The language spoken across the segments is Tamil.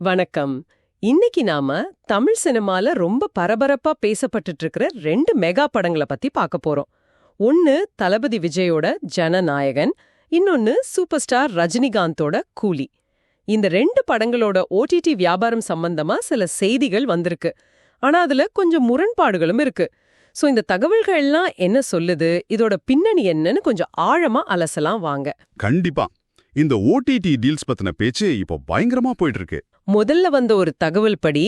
வணக்கம். இன்னைக்கு நாம தமிழ் சினிமால ரொம்ப பரபரப்பா பேசப்பட்டுட்டு இருக்கிற ரெண்டு மெகா படங்களை பத்தி பார்க்க போறோம். ஒன்னு தளபதி விஜயோட ஜனநாயகன் இன்னொன்னு சூப்பர் ஸ்டார் ரஜினிகாந்தோட கூலி. இந்த ரெண்டு படங்களோட ஓடிடி வியாபாரம் சம்பந்தமா சில செய்திகள் வந்திருக்கு. ஆனா அதுல கொஞ்சம் முரண்பாடுகளும் இருக்கு. சோ இந்த தகவல்கள் எல்லாம் என்ன சொல்லுது? இதோட பின்னணி என்னன்னு கொஞ்சம் ஆழமா அலசலாம் வாங்க. கண்டிப்பா. இந்த ஓடிடி டீல்ஸ் பத்தின பேச்சு இப்போ பயங்கரமா போயிட்டு இருக்கு முதல்ல வந்த ஒரு தகவல் படி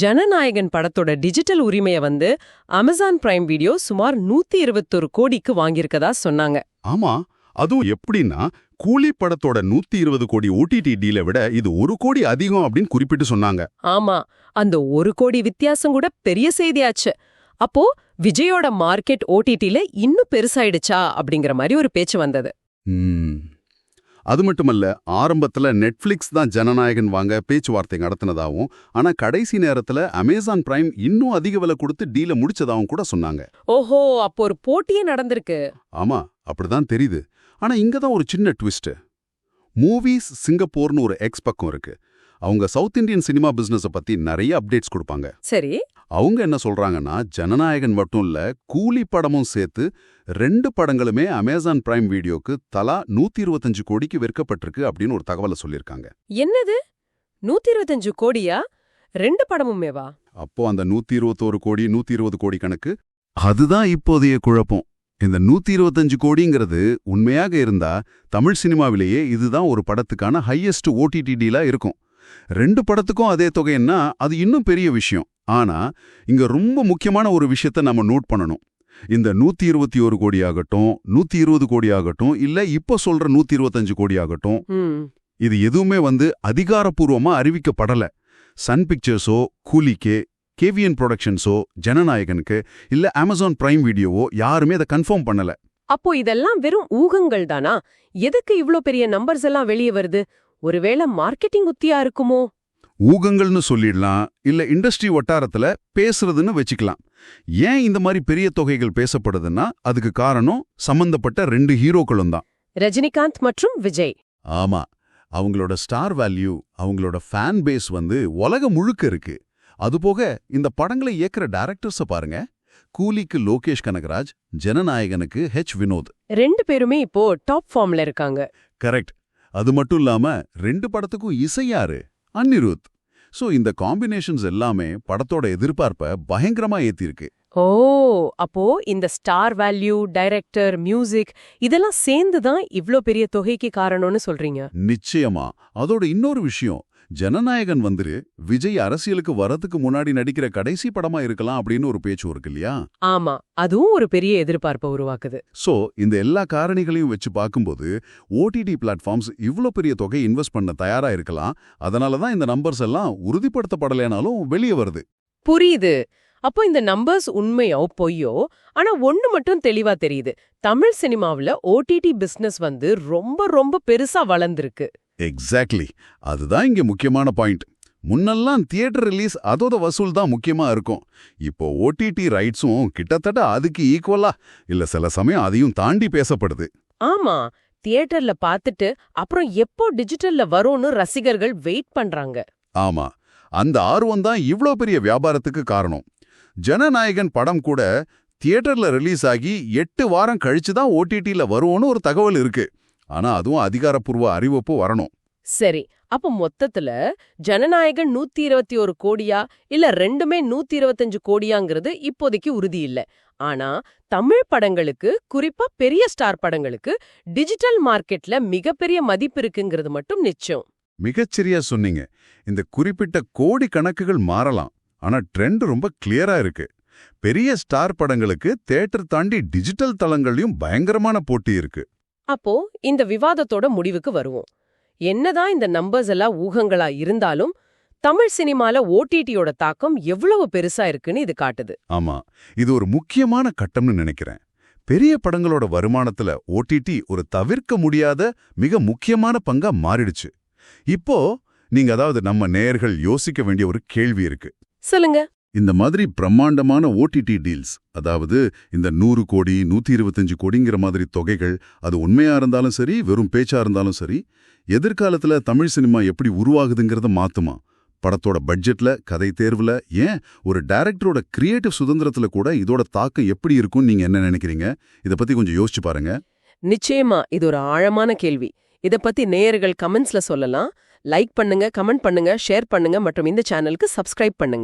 ஜனநாயகன் படத்தோட டிஜிட்டல் உரிமைய வந்து அமேசான் பிரைம் வீடியோ சுமார் நூத்தி இருபத்தொரு கோடிக்கு வாங்கியிருக்கதா சொன்னாங்க. ஆமா அதுவும் எப்படின்னா கூலி படத்தோட நூத்தி இருபது கோடி ஓடிடி டீலை விட இது ஒரு கோடி அதிகம் அப்படின்னு குறிப்பிட்டு சொன்னாங்க. ஆமா அந்த ஒரு கோடி வித்தியாசம் கூட பெரிய செய்தியாச்சு. அப்போ விஜயோட மார்க்கெட் ஓடிடில இன்னும் பெருசாயிடுச்சா அப்படிங்கிற மாதிரி ஒரு பேச்சு வந்தது. அது மட்டுமல்ல ஆரம்பத்துல நெட்ஃபிளிக்ஸ் தான் ஜனநாயகன் வாங்க பேச்சுவார்த்தை நடத்தினதாவும் ஆனா கடைசி நேரத்துல அமேசான் பிரைம் இன்னும் அதிக விலை கொடுத்து டீலை முடிச்சதாவும் கூட சொன்னாங்க. ஓஹோ அப்போ ஒரு போட்டியே நடந்திருக்கு. ஆமா அப்படிதான் தெரியுது. ஆனா இங்க தான் ஒரு சின்ன ட்விஸ்ட் மூவிஸ் சிங்கப்பூர்னு ஒரு எக்ஸ் பக்கம் இருக்கு. அவங்க சவுத் இந்தியன் சினிமா பிசினஸ பத்தி நிறைய அப்டேட்ஸ் கொடுப்பாங்க. சரி. அவங்க என்ன சொல்றாங்கன்னா ஜனநாயகன் மட்டும் இல்ல கூலி படமும் சேர்த்து ரெண்டு படங்களுமே அமேசான் பிரைம் வீடியோக்கு தலா நூத்தி இருபத்தஞ்சு கோடிக்கு விற்கப்பட்டிருக்கு அப்படின்னு ஒரு தகவலை சொல்லியிருக்காங்க. என்னது? நூத்தி இருபத்தஞ்சு கோடியா? ரெண்டு படமுமேவா? அப்போ அந்த நூத்தி இருபத்தோரு கோடி நூத்தி இருபது கோடி கணக்கு அதுதான் இப்போதைய குழப்பம். இந்த நூத்தி இருபத்தஞ்சு கோடிங்கிறது உண்மையாக இருந்தா தமிழ் சினிமாவிலேயே இதுதான் ஒரு படத்துக்கான ஹையஸ்ட் ஓடிடி டீலா இருக்கும். ரெண்டு படத்துக்கும் அதே தொகைன்னா அது இன்னும் பெரிய விஷயம். ஆனா இங்க ரொம்ப முக்கியமான ஒரு விஷயத்த நம்ம நோட் பண்ணணும். இந்த நூத்தி இருபத்தி ஒரு கோடி ஆகட்டும் நூத்தி இருபது கோடி ஆகட்டும் இல்ல இப்போ சொல்ற நூத்தி இருபத்தஞ்சு கோடி ஆகட்டும் இது எதுவுமே வந்து அதிகாரப்பூர்வமா அறிவிக்கப்படல. சன் பிக்சர்ஸோ கூலிக்கே கேவிஎன் ப்ரொடக்ஷன்ஸோ ஜனநாயகனுக்கு இல்ல அமேசான் பிரைம் வீடியோவோ யாருமே அதை கன்ஃபார்ம் பண்ணல. அப்போ இதெல்லாம் வெறும் ஊகங்கள் தானா? எதுக்கு இவ்ளோ பெரிய நம்பர்ஸ் எல்லாம் வெளியே வருது? ஒருவேளை மார்க்கெட்டிங் உத்தியா இருக்குமோ? ஊகங்கள்னு சொல்லிடலாம் இல்ல இண்டஸ்ட்ரி வட்டாரத்துல பேசுறதுன்னு வச்சுக்கலாம். ஏன் இந்த மாதிரி பெரிய தொகைகள் பேசப்படுதுன்னா அதுக்கு காரணம் சம்பந்தப்பட்ட ரெண்டு ஹீரோக்களும் தான். ரஜினிகாந்த் மற்றும் விஜய். ஆமா அவங்களோட ஸ்டார் வேல்யூ அவங்களோட ஃபேன் பேஸ் வந்து உலகம் முழுக்க இருக்கு. அதுபோக இந்த படங்களை இயக்குற டைரக்டர்ஸ பாருங்க. கூலிக்கு லோகேஷ் கனகராஜ் ஜனநாயகனுக்கு ஹெச் வினோத். ரெண்டு பேருமே இப்போ டாப் ஃபார்ம்ல இருக்காங்க. கரெக்ட். அது மட்டும் இல்லாம ரெண்டு படத்துக்கும் இசையாரு அன்னிருத் சோ இந்த காம்பினேஷன்ஸ் எல்லாமே படத்தோட எதிர்பார்ப்பை பயங்கரமா ஏத்திருக்கு. ஓ அப்போ இந்த ஸ்டார் வேல்யூ டைரக்டர் மியூசிக் இதெல்லாம் சேர்ந்து தான் இவ்ளோ பெரிய தொகைக்கு காரணம்னு சொல்றீங்க? நிச்சயமா. அதோட இன்னொரு விஷயம் ஜனநாயகன் வந்துரு விஜய் அரசியலுக்கு வரதுக்கு முன்னாடி நடிக்கிற கடைசி படமா இருக்கலாம் அப்படின்னு ஒரு பேச்சு இருக்கு இல்லையா? ஆமா அதுவும் ஒரு பெரிய எதிர்பார்ப்பை உருவாக்குது. சோ இந்த எல்லா காரணிகளையும் வச்சு பார்க்கும்போது ஓடிடி பிளாட்ஃபார்ம்ஸ் இவ்ளோ பெரிய தொகை இன்வெஸ்ட் பண்ண தயாரா இருக்கலாம் அதனால தான் இந்த நம்பர்ஸ் எல்லாம் உறுதிப்படுத்தப்படலைனாலும் வெளியே வருது. புரியுது. அப்போ இந்த நம்பர்ஸ் உண்மையோ பொய்யோ ஆனா ஒண்ணு மட்டும் தெளிவா தெரியுது. தமிழ் சினிமாவுல ஓடிடி பிசினஸ் வந்து ரொம்ப ரொம்ப பெருசா வளர்ந்திருக்கு. எக்ஸாக்ட்லி அதுதான் இங்க முக்கியமான பாயிண்ட் முன்னெல்லாம் தியேட்டர் ரிலீஸ் அதோட வசூல் தான் முக்கியமா இருக்கும். இப்போ ஓடிடி ரைட்ஸும் கிட்டத்தட்ட அதுக்கு ஈக்குவலா இல்ல சில சமயம் அதையும் தாண்டி பேசப்படுது. ஆமா. தியேட்டர்ல பார்த்துட்டு அப்புறம் எப்போ டிஜிட்டல்ல வரும்னு ரசிகர்கள் வெயிட் பண்றாங்க. ஆமா. அந்த ஆர்வம் தான் இவ்ளோ பெரிய வியாபாரத்துக்கு காரணம். ஜனநாயகன் படம் கூட தியேட்டர்ல ரிலீஸ் ஆகி எட்டு வாரம் கழிச்சு தான் ஓடிடில வரும்னு ஒரு தகவல் இருக்கு. ஆனா அதுவும் அதிகாரப்பூர்வ அறிவிப்பு வரணும். சரி அப்ப மொத்தத்துல ஜனநாயகன் நூத்தி இருபத்தி ஒரு கோடியா இல்ல ரெண்டுமே நூத்தி இருபத்தஞ்சு கோடியாங்கிறது இப்போதைக்கு உறுதி இல்ல. ஆனா தமிழ் படங்களுக்கு குறிப்பா பெரிய ஸ்டார் படங்களுக்கு டிஜிட்டல் மார்க்கெட்ல மிகப்பெரிய மதிப்பு இருக்குங்கிறது மட்டும் நிச்சயம். மிகச்சரியா சொன்னீங்க. இந்த குறிப்பிட்ட கோடி கணக்குகள் மாறலாம். ஆனா ட்ரெண்ட் ரொம்ப கிளியரா இருக்கு. பெரிய ஸ்டார் படங்களுக்கு தேட்டர் தாண்டி டிஜிட்டல் தளங்கள்லயும் பயங்கரமான போட்டி இருக்கு. அப்போ இந்த விவாதத்தோட முடிவுக்கு வருவோம். என்னதான் இந்த நம்பர்ஸ் எல்லாம் ஊகங்களா இருந்தாலும் தமிழ் சினிமால ஓடிடியோட தாக்கம் எவ்வளவு பெருசா இருக்குன்னு இது காட்டுது. ஆமா இது ஒரு முக்கியமான கட்டம்னு நினைக்கிறேன். பெரிய படங்களோட வருமானத்துல ஓடிடி ஒரு தவிர்க்க முடியாத மிக முக்கியமான பங்கா மாறிடுச்சு. இப்போ நீங்க அதாவது நம்ம நேயர்கள் யோசிக்க வேண்டிய ஒரு கேள்வி இருக்கு. சொல்லுங்க. இந்த மாதிரி பிரம்மாண்டமான ஓடிடி டீல்ஸ் அதாவது இந்த நூறு கோடி நூத்தி இருபத்தஞ்சு கோடிங்கிற மாதிரி தொகைகள் அது உண்மையா இருந்தாலும் சரி வெறும் பேச்சா இருந்தாலும் சரி எதிர்காலத்துல தமிழ் சினிமா எப்படி உருவாகுதுங்கிறத மாத்துமா? படத்தோட பட்ஜெட்ல கதை தேர்வுல ஏன்? ஒரு டைரக்டரோட கிரியேட்டிவ் சுதந்திரத்துல கூட இதோட தாக்கம் எப்படி இருக்கும்னு நீங்க என்ன நினைக்கிறீங்க? இத பத்தி கொஞ்சம் யோசிச்சு பாருங்க. நிச்சயமா இது ஒரு ஆழமான கேள்வி. இத பத்தி நேயர்கள் கமெண்ட்ஸ்ல சொல்லலாம். லைக் பண்ணுங்க கமெண்ட் பண்ணுங்க ஷேர் பண்ணுங்க மற்றும் இந்த சேனலுக்கு சப்ஸ்கிரைப் பண்ணுங்க.